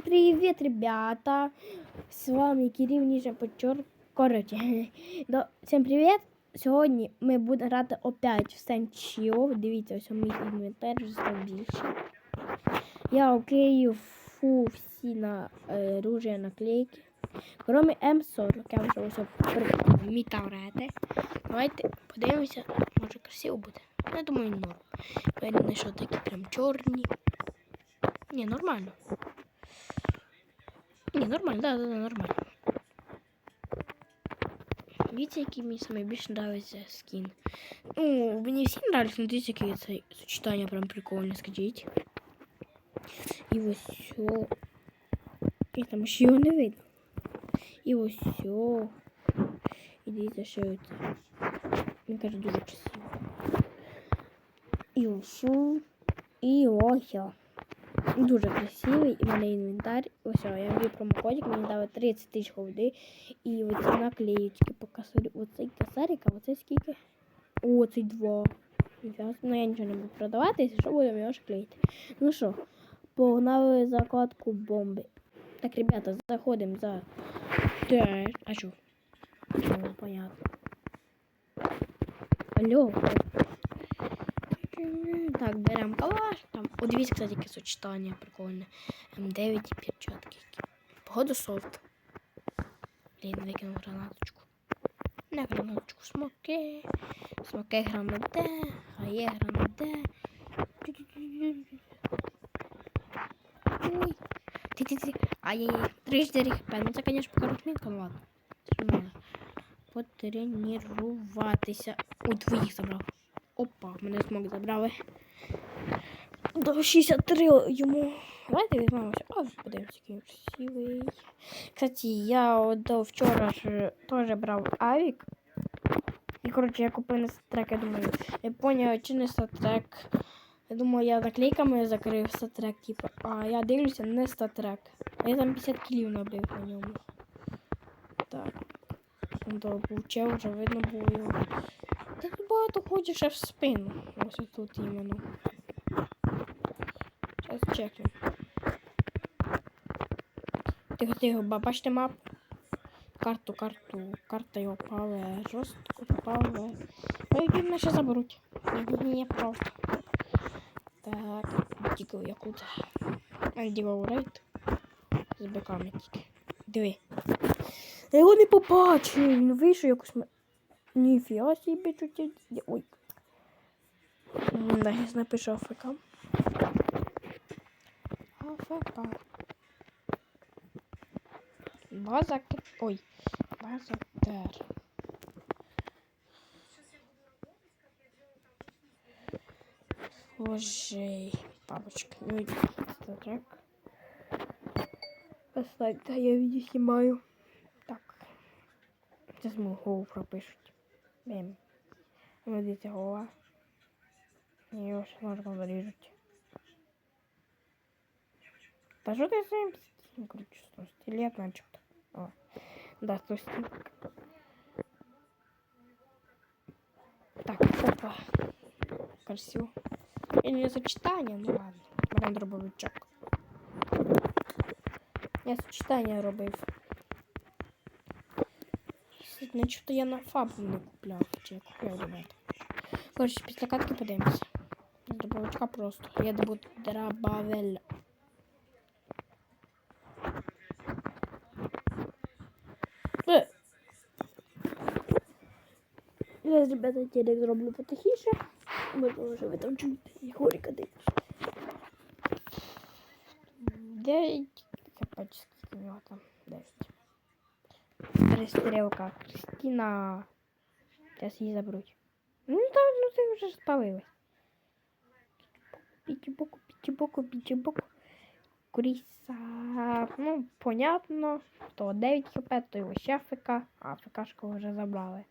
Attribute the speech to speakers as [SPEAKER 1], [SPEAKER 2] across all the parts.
[SPEAKER 1] Всем привет, ребята! З вами Кирил Ніжа Почор. Коротше, до... всім привіт! Сьогодні ми будемо грати опять в Сенчіо. Дивіться, ось мій інвентар вже став більше. Я оклею фу всі на е, наклейки. Кроме М40, я вже ось мітаврети. Давайте подивимося, може красиво буде. Я думаю, норм. Я не знайшов такі прям чорні. Ні, нормально. Ні, нормально, да, да, да, нормально. Видите, який мені саме більше нравиться скін. Ну, мені всі нравились, но дивіться, яке це сочетання прям прикольне, скажіть. І ось все. І там ще його не видно. І ось все. І дивіться, що це. Мені каже, дуже красиво. І ось. все. І ось. все. Дуже красивий, і в мене інвентар. Ось, я ввів промокодик, мені дали 30 тисяч голди. І оці наклеїчки по косарю. Оцей косарик, а оцей скільки? О, цей два. Ну я нічого не буду продавати, якщо що будемо його клеїти. Ну що, погнали закладку бомби. Так, ребята, заходимо за. А що? Ну, понятно. Алло. Так, беремо калаш. Там. О, дивіться, кстати, яке сочетання прикольне. М9 і перчатки. Походу софт. Блін, викинув гранаточку. Не гранаточку, смоки. Смоки гранаде, а є гранаде. Ой. Ти-ти-ти. Ай-яй-яй. Хп. Ну це, пока рухмінка, ну ладно. Це. Потренуватися. Ой, двоїх забрав. Опа, мене смог забрали. До 63 йому. Давайте візьмемо. А, подивимося, який красивий. Кстати, я от до вчора ж теж брав авік. І, коротше, я купив на статрек, я думаю, я поняв, чи не статрек. Я думаю, я наклейками закрив статрек, типу, а я дивлюся, не статрек. А я там 50 кілів набив на ньому. Так. Он то получив, вже видно було його. Так багато ходиш в спину. Ось тут іменно. Чекну. Тихо, тихо, бачите мап? Карту, карту. Карта його паве. Жорстко паве. Ой, які мене ще заберуть. Ні, ні, просто. Так, дігав якут. А дігав рейд. З биками тільки. Диви. Я його не побачив. Він вийшов якось. Ніфіга собі чуть. Ой. Я напишу АФК. АФК. База К- Ой. База Тер. Божей. Папочка. Ну, иди. Так. Поставь-то, я видео снимаю. Так. Сейчас мы голову пропишуть. Бем. Видите, голова. І його ще можна виріжуть. Та що ти своїм стілом крутиш? Сто стілет начебто. О, да, сто стіл. Так, опа. Красиво. І не сочетання, ну ладно. Беремо дробовичок. Я сочетання робив. Начебто я на фабу не купляв. Чи я купляв, ребята. Коротше, після катки подивимося. З Добавочка просто. Я добуду драбавель. Е. Я, ребята, телек зроблю потихіше. Можливо, вже ви там чуєте Єгоріка дивись. Дев'ять. Капець, скільки в нього там? Дев'ять. Перестрілка. Кристина. Зараз її заберуть. Ну так, ну ти вже спалилась. Пітібоку, пітібоку, пітібоку. Куріса. Ну, понятно. То 9 хп, то його ще АФК. А АФКшку вже забрали.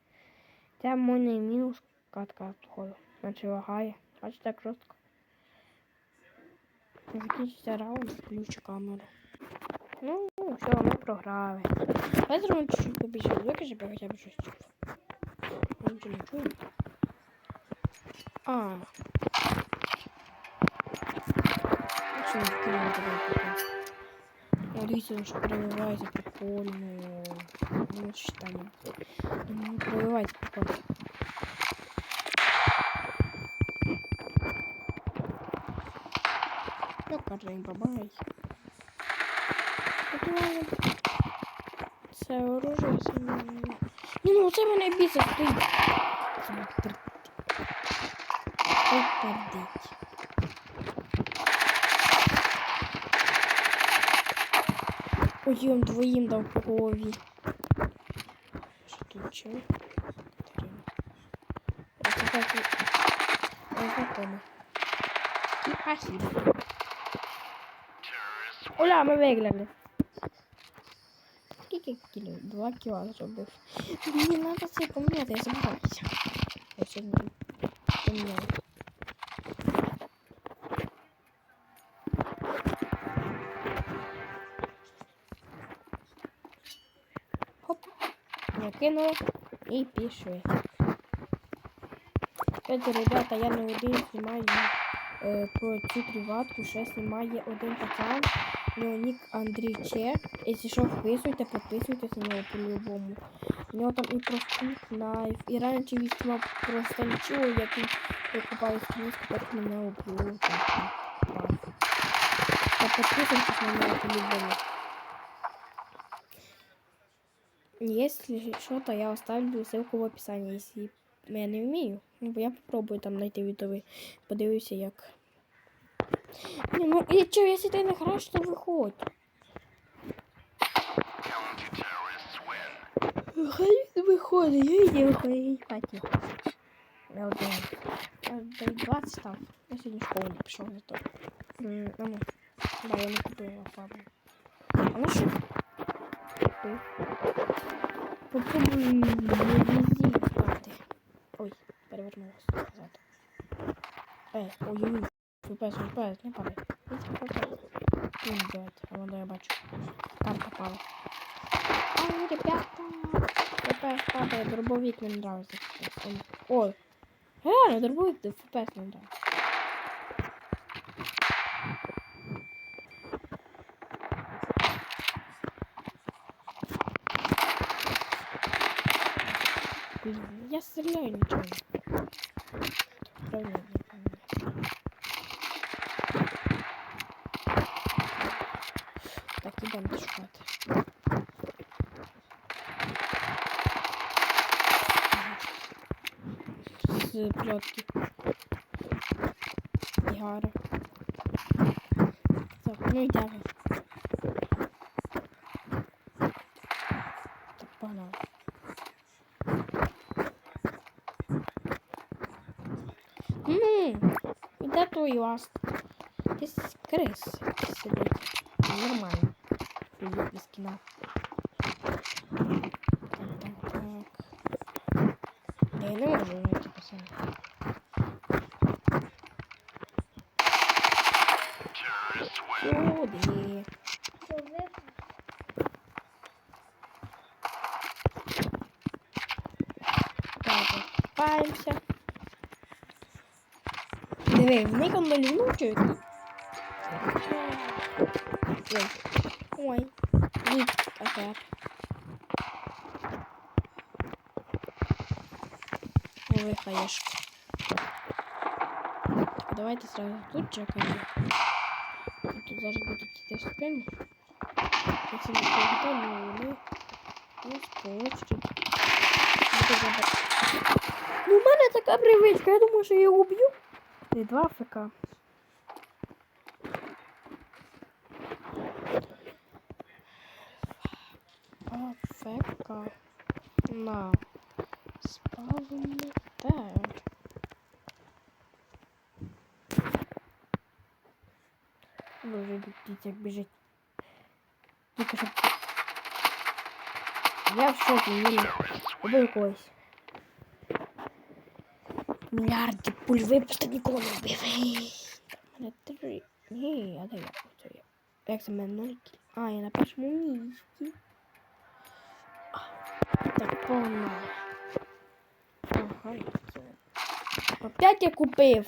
[SPEAKER 1] Це і мінус катка відходу. Значить лагає. Бачите, так жорстко. Закінчиться раунд, включу камеру. Ну, все, ми програли. Давай зробимо чуть-чуть побільше звуки, щоб я хоча б щось чув. Я нічого не чую. А. Вкинули тебе? О, дивіться, що переливається прикольно. Ну, читання. Ну, переливається прикольно. Ну, каже, бабай. Попливаємо. Це оружие. Це... Ну це мене бісить. Стоїть. Ой, он двоїм дав по голові. Ось знакомо. І спасибо. Оля, ми виграли. Скільки кіло? Два кіла зробив. Мені треба це поміняти, я забуваюся. Я сьогодні поміняю. Я кинула і пішли. Кстати, ребята, я не один знімаю е, про цю приватку, ще знімає один пацан. У нього нік Андрій Че. Якщо що, вписуйте, підписуйтесь на нього по-любому. У нього там і просто найф. І раніше знімав просто нічого, як він викупає скрізь, тепер мене уб'ю. Та підписуйтесь на нього по-любому. Если что, то я оставлю ссылку в описании, если я не. Ну, бо я попробую там знайти відео, подивлюся як. Ні, ну і чо, якщо ти не граєш, то виходь. Хай виходить, я йду хай паті. Я один. Я дай 20 там. Я сьогодні в школу не пішов за то. Да, я не купила фабу. А ну що? Ти? Попробуй не візі впати. Ой, перевернулася назад. Е, ой-ой-ой. ФПС, ФПС, не падай. Не делать, а вон я бачу. Карта пала. Ай, ребята. ФПС падает, дробовик мне нравится. Ой. Реально, дробовик, ФПС не нравится. Блин, я стреляю ничего. Правильно, не понимаю. Так, ідемо шукати. З пльотки. Яра. Так, ну йдемо. Так, погнали. Ну, де той ласт? Десь крис сидить. Нормально. Привіт без кіна. Так, так, так. Я не можу знайти пацан. Сюди. Так, копаємося. Диви, в них он малюночок. Ой. Ой. Ні, так. Ой, хаешки. Давайте сразу тут чекаємо. Тут зараз будуть йти спину. Якщо ми приготовимо, вони ось по очереди. Буде забрати. Ну, у мене така привичка, я думаю, що я його уб'ю. І два ФК. АФК на спавнер. Боже, діть, як біжить. Тільки щоб... Я в шокі, ні. Убив когось. Мільярди пуль випусти нікого не вбив. Мене три. Ні, а де я? Я. Як це мене ноль? А, я на першому місці. Так, погнали. Ага, це. Опять я купив.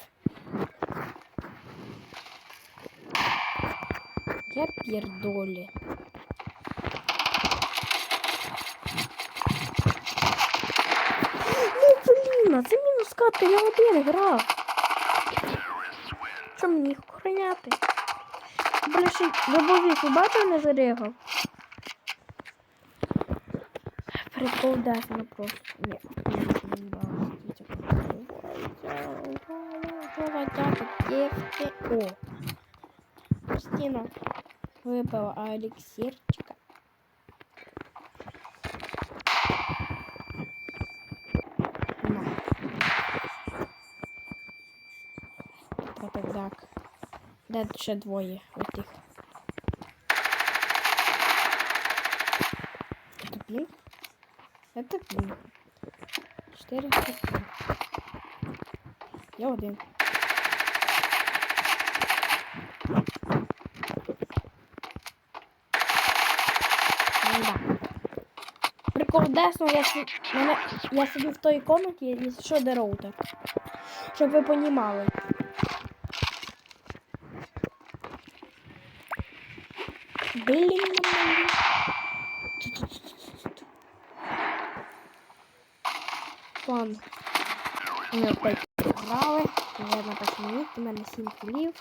[SPEAKER 1] таке пірдолі. Ну, блін, а це катка, я один грав. Що мені їх охороняти? Бля, ще добовік, ви не зарігав? Прикол Дафна просто. Ні, не О! Кристина выпала эликсирчика. На. Так, так, так. Де ще двоє отих. Это пин? Это пин. Чотири. Я один. Ну да. Я, мене, я сидю в той комнаті, і що де роутер. Щоб ви понімали. Блін. Ладно. Ми опять програли. Вже на першому місці, у мене 7 кілів.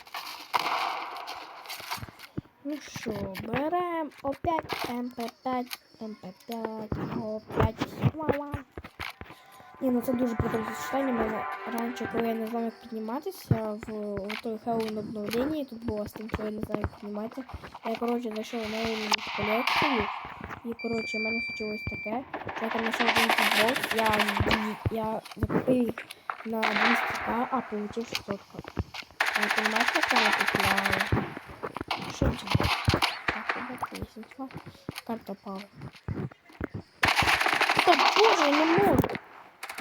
[SPEAKER 1] Ну що, берем опять МП5, МП5, опять мала. Ні, ну це дуже прикольне сочетання. Мене раніше, коли я не знав, як підніматися, в, в той Хеллоуін обновленні, тут було з тим, що я не знаю, як підніматися. Я, коротше, зайшов на якусь колекцію. І, коротше, в мене случилось таке, я там знайшов один футбол, я, я закупив їх на 200к, а получив 600к. Ви розумієте, як я купляю? Що це? Так, это 800. Карта пала. Та боже, я не можу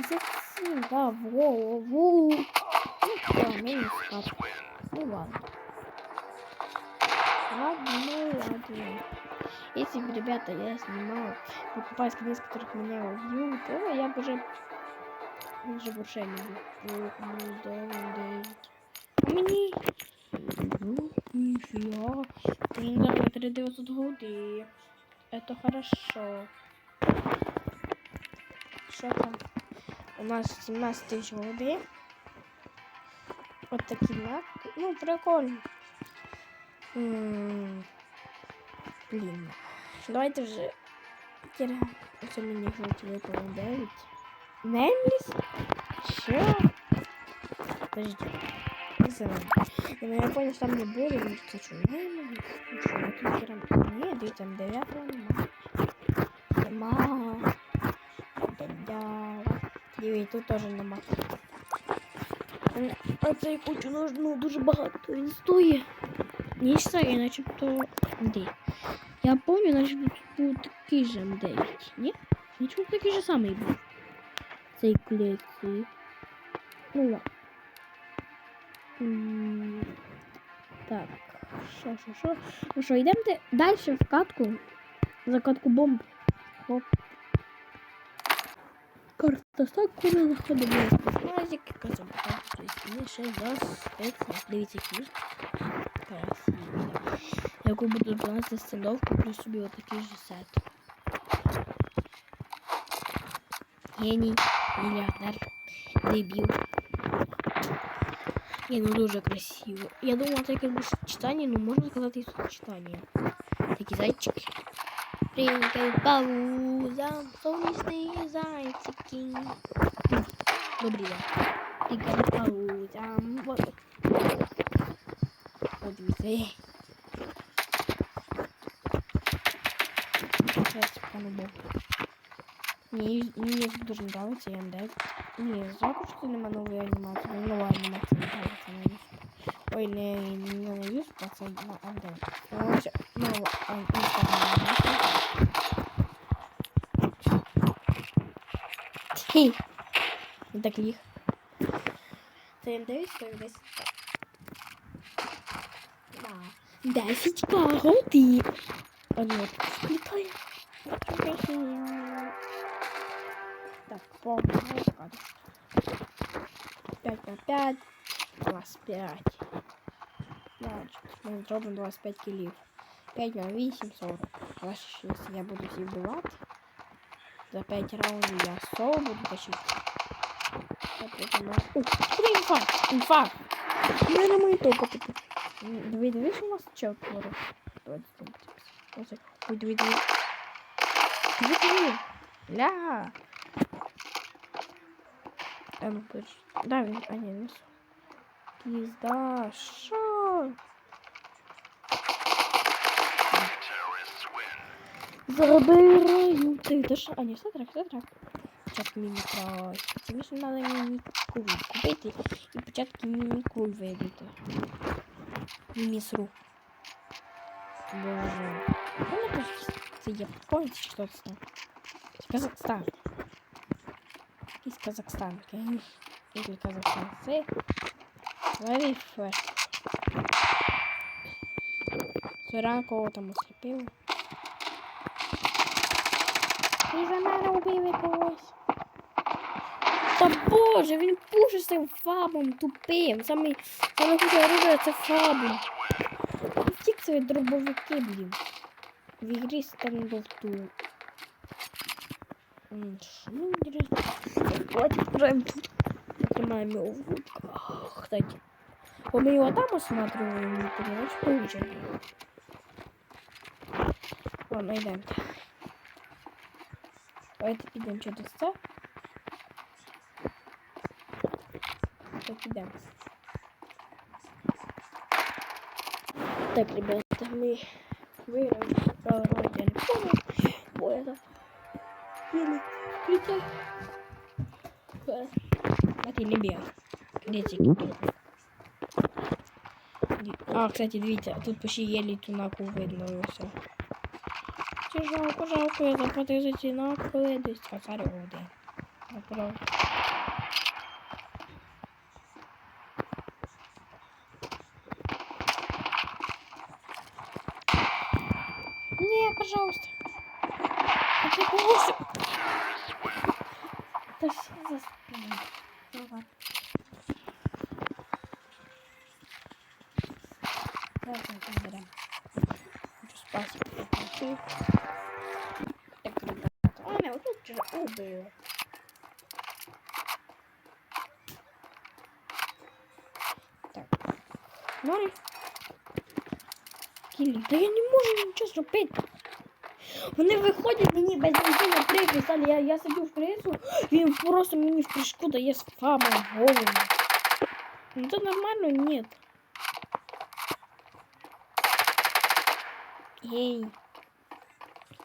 [SPEAKER 1] 57, да, во, во. Ну, да, минус карта. Ну ладно. Ладно, ну ладно. Если бы, ребята, я снимал покупать скины, с которых меня убьют, то я бы уже уже больше не буду. А мені... Ну, нифига. Блин, даже 3900 голды. Это хорошо. Что там? У нас 17 тысяч голды. Вот такие мапки. Ну, прикольно. М, Блин. Давайте вже. Оце мені жовті випало 9. Немліс? Що? Подожди. Це Ну, я понял, що там не буде, ну це що, Немліс? Ну що, я тут Кіра. Ні, там 9 нема. Нема. Дев'яла. Дивіться, тут теж нема. М, А цей кучу нужно ну, дуже багато. Він стоїть. Ніч стоїть, начебто. Де? Я помню, начебто тут був такий же М9. Ні? Нічого такий же самий був. Цей колекції. Ну ладно. М, Так. Що, що, що? Ну що, йдемо далі в катку. За катку бомб. Оп. Карта Сакура знаходимо спецназик, яка забрала свої стіни ще за спецназ. Дивіться, які ж красиві. Яку буду 12 стендов, куплю собі отакий же сет. Геній, мільярдер, дебіл. Ні, ну дуже красиво. Я думала, таке буде читання, ну можна сказати і читання. Такі зайчики. Прыгай по вузам, солнечные зайчики. Добрый день. Прыгай по вузам. Вот. Вот дивіться. Сейчас по-любому. Мені, мені дуже нравится Яндекс. Ні, жалко, що нема нової анімації. Ну, нова анімація не нравится на Юсп. Ой, не, не на Юсп, а це на Яндекс. Ну, ось нова анімація. Хі. Не так ліг. Це М9 стоїть 10 Да. 10 голди. А ну, склікає. Так, по-моему, 5 на 5, 25. Значит, мы зробимо 25 килів. 5 на 8, 40. Краще, якщо я буду всіх вбивати. За 5 раундів я соло буду тащити. Так, я думаю... Ух, куди інфа? Інфа! Ну, на мою топу, типу. Диви, диви, що у нас четверо. Давайте там, типу, Оце. Ой, диви, диви. Диви, диви. Ля. А ну, подожди. Да, він, а ні, не Пізда, що? Забираю ти. Та? А, ні, все трак, все трак. Початку міні-кра. Звісно, треба міні-куль купити і початки міні-куль вибити. Міні-сру. Боже. Не це японець чи що це там? Казахстан. Якийсь Казахстан. Який Казахстан. Very first. Зорян там осліпив. І за мене убив когось. Та боже, він пушить цим фабом тупим. Саме, саме хуже оружие це фабом. Втік свої дробовики, блін. В ігрі інтересно? Тут. Тримаємо його в руках. Бо ми його там осматриваємо, то не очень получено. Ладно, йдемо. Давайте підемо через це. Так, ідемо. Так, ребята, мы выиграли. Правда, я не помню. Бо это еле кричать. А ты не бегай. Где эти А, кстати, дивіться, тут почти еле тунаку видно і все. Це жалко, жалко, я заплатив за ці наколи десь а царь один. Не, пожалуйста. Это Кілі. Та я не можу нічого зробити. Вони виходять мені без нічого прикрість, але я, я сидю в крису, він просто мені в прыжку дає в голову. Ну це нормально, ні. Ей.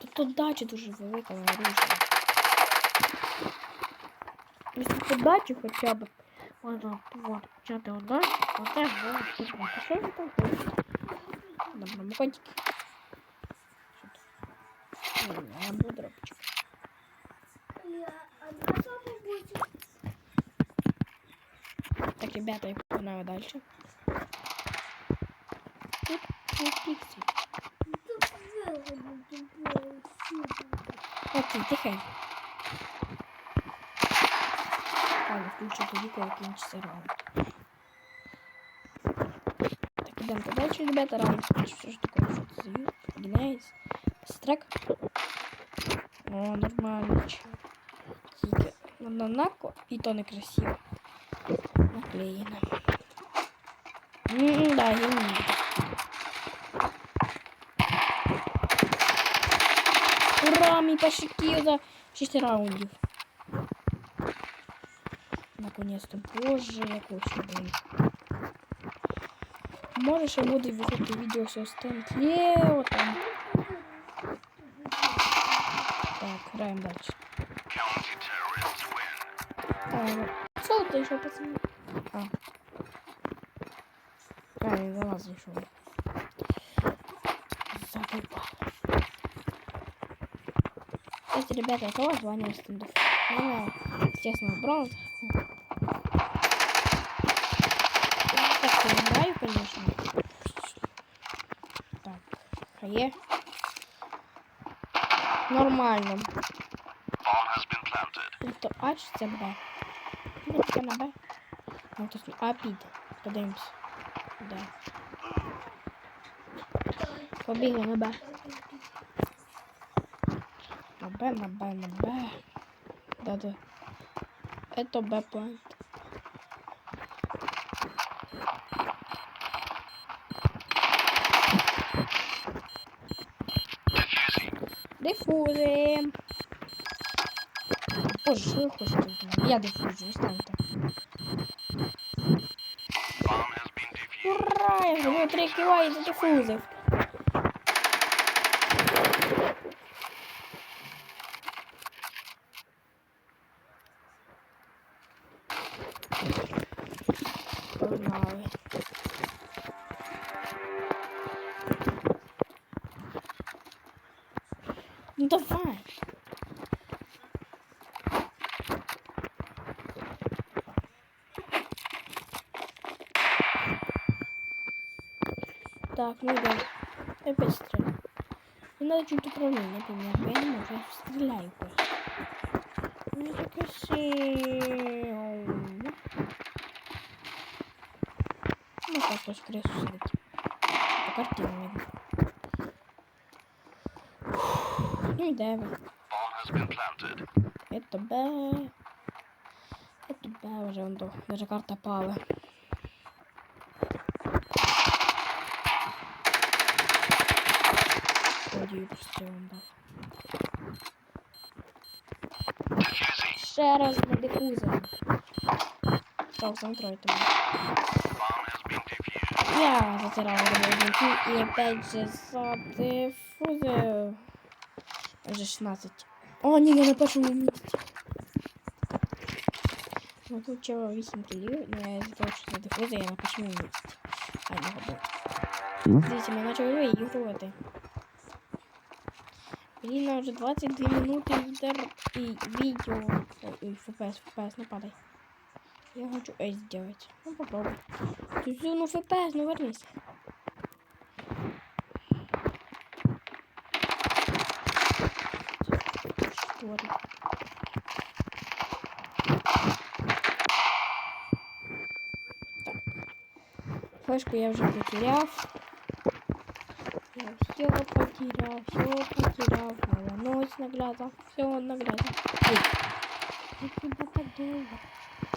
[SPEAKER 1] Тут отдача дуже велика оружие. Якщо подачу хоча б можна почати отдачу, оце було супер. Що ви там? Добре, мукотики. Я буду робити. Так, ребята, я погнала дальше. Тут тут пиксель. Окей, тихо. Ладно, включу тоді, коли кінчиться раунд. Так, ідемо дальше, ребята, раунд. Що ж таке, що це за ю? Гінець. Стрек. О, нормально. Тільки на нако, і то некрасиво. Наклеєно. Ммм, да, я не буду. Ура, мій кіл за 6 раундів. Наконец-то. Боже, я хочу блин. Може ще буде виходити відео з Остен Клео там. Так, граємо далі. А, Соло ти йшов, пацани. А. А, я за вас зайшов. Забывал. Кстати, ребята, какого звания стендов? Ну, честно, бронз. Я так не играю, конечно. Так, хае. Нормально. Тобто А чи це Б? Ну, це на Б. Ну, то А піде. Подивимось. Да. Побігли на Б. На Б, на Б, на Б. Да, да. Это Б Боже, що ви хочете від мене? Я дифузю, станьте. Ура! Я зробив три кіла і задифузив. Погнали. Ну давай. Так, ну да. Опять стреляю. Мне надо чуть управление бо я не могу, я стреляю просто. Ну таке сил. Ну так, по скресу сидить. По картину видно. Ну и это Б. Это Б уже он. Даже карта пала. Дав. Ще раз на дифузор. Контролювати мене. Я затирала доводники і опять же задифузив. Вже 16. О, ні, я на першому місці. Ну тут чого 8 кілів, того, що задифузив, я на першому місці. А, не. Дивіться, ми почали виігрувати. Блин, уже 22 минуты видео и видео. Ой, ой, FPS, FPS, не падай. Я хочу эйс сделать. Ну попробуй. Ты всё, ну FPS, ну вернись. Что это? Так. Флешку я уже потерял. Я все потерял, все потерял. Моя ночь нагляда, все нагляда. Ой, я куда подела?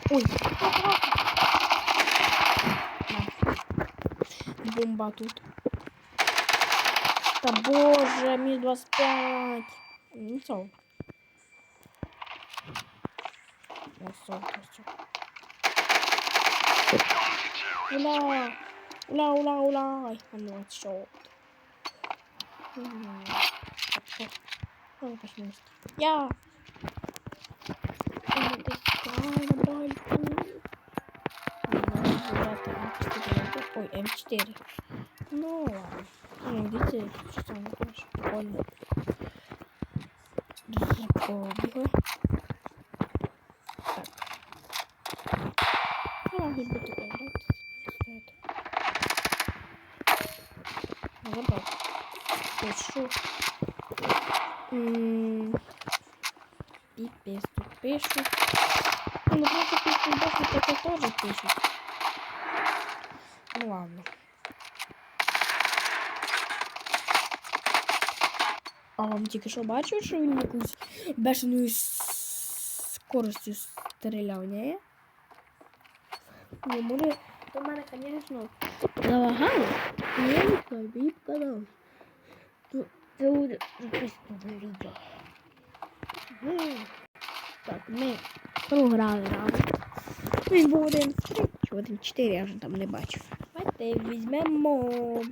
[SPEAKER 1] Ой, Бомба тут. Да боже, минус 25. Ну что? Ну что, все. Ура! Ура, ура, ура! Ну пожалуйста. Я. Ой, М4. Ну ладно. Ну, видите, что он больше прикольно. Побегу. Так. Я могу пишу. Пипец тут пишут. Ну, просто пишут, да, это тоже пишут. Ну ладно. А вам тільки що бачив, що він якусь бешеною скоростю стріляв, ні? Не може. До мене, звісно, залагало. Я тобі подав. Це записано відео. Так, ми програли разом. Він був один три один чотири, я вже там не бачу. Давайте візьмемо.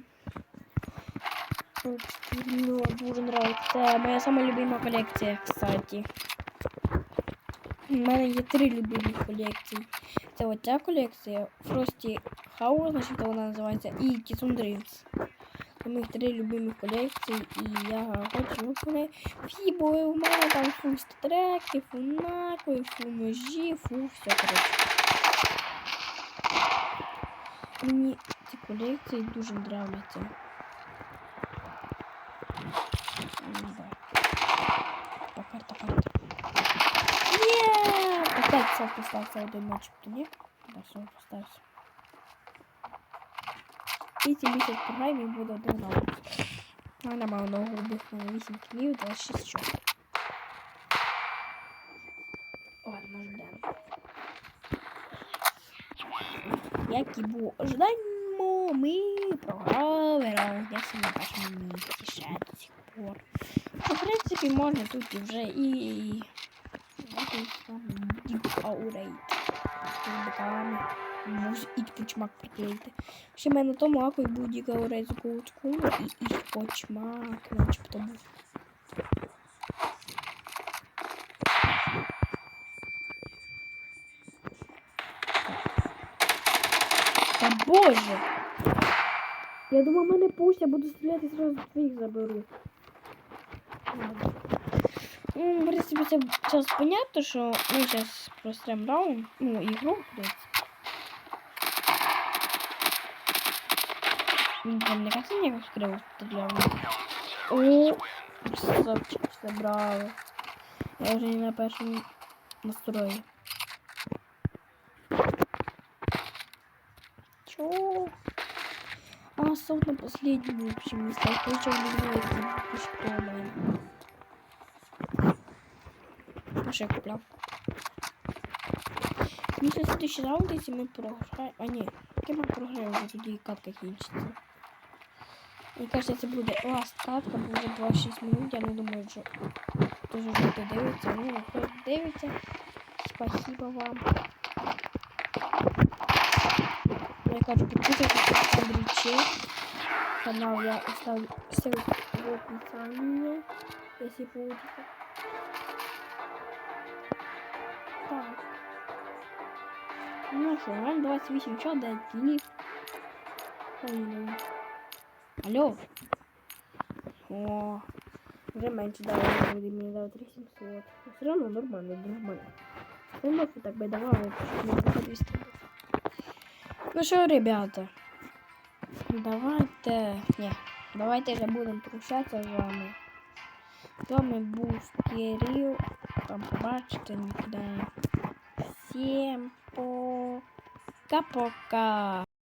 [SPEAKER 1] Ну, дуже нравиться. Це моя сама любима колекція, кстати. У мене є три любимі колекції. Це оця колекція Frosty House, значить вона називається, і Kitsune Dreams. Це моїх три любимі колекції, і я хочу, ну, вони у мене там фу стреки, фу накої, фу ножі, фу все, коротше. Мені ці колекції дуже нравляться. Да. Карта, карта. Нет! Опять сам поставился один начебто, ні? Да, все, поставився. Ці місяць програємо і буде один раунд. У мене мало одного вибуху на 8 кнів, 26 чорт. Ладно, ждемо. Як і було ожидаємо, ми програли раунд. Я сам на першому місці ще до сих пор. Ну, в принципі, можна тут і вже і... Дікаурейт. Биками. Може і почмак приклеїти. Ще в мене на тому аку був дікаурейт з кулачку і і почмак. Начебто був. Та боже! Я думав, мене пустять, буду стріляти зразу твоїх заберу. Ну, в принципі, це зараз понятно, що ми зараз прострем раунд, ну, ігру, десь. Він там не кажется, не розкрив стріляв. О, красавчик, забрали. Я вже не на першому настрої. Чё? А, сов на последнем общем месте. Я получил миллион что мы. Що я купляв? Після следующий раунд, якщо ми програємо... А ні, яке ми програємо, вже тоді катка кінчиться. Мені кажется, це буде ласт катка, бо вже 26 минут, я не думаю, що дуже вже хто дивиться. Ну, хто дивиться, спасибо вам. Я кажу, підписуйтесь на Андрійче. Канал я оставлю ссылку в описании, если будете. Так. Ну що, нам 28 чат, 9 кілів. Поїдемо. Алло. О, вже менше дали, буде мені дали 3700. Ну, все равно нормально, нормально. Ну, може так би давали, щоб не було 200. Ну що, ребята, давайте... Ні, давайте вже будемо прощатися з вами. З вами був Кирил. Там побачите нікуди. Всім пока-пока.